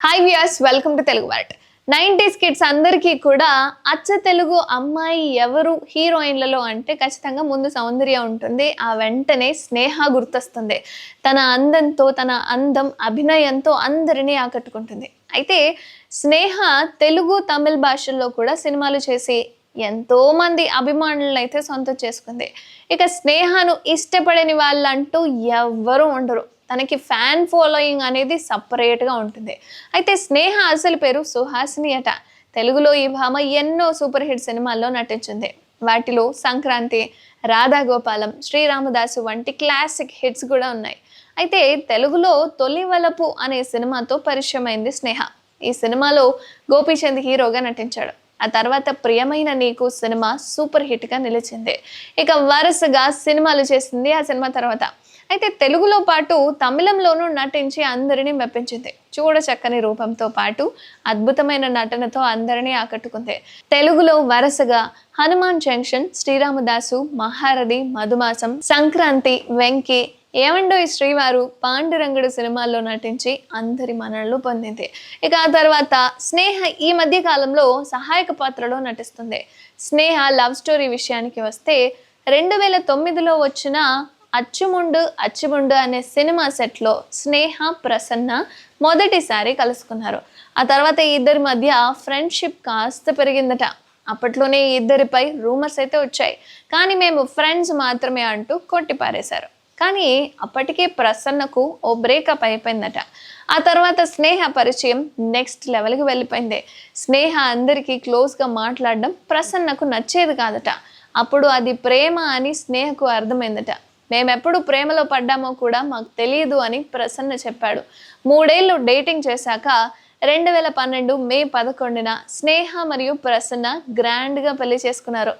Hi viewers welcome to Telugu వార్ట్ nineties kids అందరికీ కూడా అచ్చ తెలుగు అమ్మాయి ఎవరు హీరోయిన్లలో అంటే ఖచ్చితంగా ముందు సౌందర్య ఉంటుంది ఆ వెంటనే స్నేహ గుర్తొస్తుంది. తన అందంతో తన అందం అభినయంతో అందరినీ ఆకట్టుకుంటుంది. అయితే స్నేహ తెలుగు తమిళ్ భాషల్లో కూడా సినిమాలు చేసి ఎంతో మంది అభిమానులను అయితే సొంతం చేసుకుంది ఇక స్నేహను ఇష్టపడని వాళ్ళంటూ ఎవ్వరూ ఉండరు. తనకి ఫ్యాన్ ఫాలోయింగ్ అనేది సపరేట్గా ఉంటుంది. అయితే స్నేహ అసలు పేరు సుహాసిని అట. తెలుగులో ఈ భామ ఎన్నో సూపర్ హిట్ సినిమాల్లో నటించింది. వాటిలో సంక్రాంతి రాధాగోపాలం శ్రీరామదాసు వంటి క్లాసిక్ హిట్స్ కూడా ఉన్నాయి. అయితే తెలుగులో తొలి వలపు అనే సినిమాతో పరిచయమైంది స్నేహ. ఈ సినిమాలో గోపీచంద్ హీరోగా నటించాడు. ఆ తర్వాత ప్రియమైన నీకు సినిమా సూపర్ హిట్గా నిలిచింది. ఇక వరుసగా సినిమాలు చేసింది ఆ సినిమా తర్వాత. అయితే తెలుగులో పాటు తమిళంలోనూ నటించి అందరినీ మెప్పించింది. చూడ చక్కని రూపంతో పాటు అద్భుతమైన నటనతో అందరినీ ఆకట్టుకుంది. తెలుగులో వరుసగా హనుమాన్ జంక్షన్ శ్రీరామదాసు మహారథి మధుమాసం సంక్రాంతి వెంకి ఏమండో ఈ శ్రీవారు పాండురంగుడు సినిమాల్లో నటించి అందరి మనళ్ళు పొందింది. ఇక ఆ తర్వాత స్నేహ ఈ మధ్య కాలంలో సహాయక పాత్రలో నటిస్తుంది. స్నేహ లవ్ స్టోరీ విషయానికి వస్తే రెండు వేల తొమ్మిదిలో వచ్చిన అచ్చుముండు అచ్చుముండు అనే సినిమా సెట్లో స్నేహ ప్రసన్న మొదటిసారి కలుసుకున్నారు. ఆ తర్వాత ఈ ఇద్దరి మధ్య ఫ్రెండ్షిప్ కాస్త పెరిగిందట. అప్పట్లోనే ఈ ఇద్దరిపై రూమర్స్ అయితే వచ్చాయి. కానీ మేము ఫ్రెండ్స్ మాత్రమే అంటూ కొట్టిపారేశారు. కానీ అప్పటికే ప్రసన్నకు ఓ బ్రేకప్ అయిపోయిందట. ఆ తర్వాత స్నేహ పరిచయం నెక్స్ట్ లెవెల్కి వెళ్ళిపోయింది. స్నేహ అందరికీ క్లోజ్గా మాట్లాడడం ప్రసన్నకు నచ్చేది కాదట. అప్పుడు అది ప్రేమ అని స్నేహకు అర్థమైందట. మేమెప్పుడు ప్రేమలో పడ్డామో కూడా మాకు తెలియదు అని ప్రసన్న చెప్పాడు. మూడేళ్ళు డేటింగ్ చేశాక రెండు వేల పన్నెండు మే పదకొండున స్నేహ మరియు ప్రసన్న గ్రాండ్గా పెళ్ళి చేసుకున్నారు.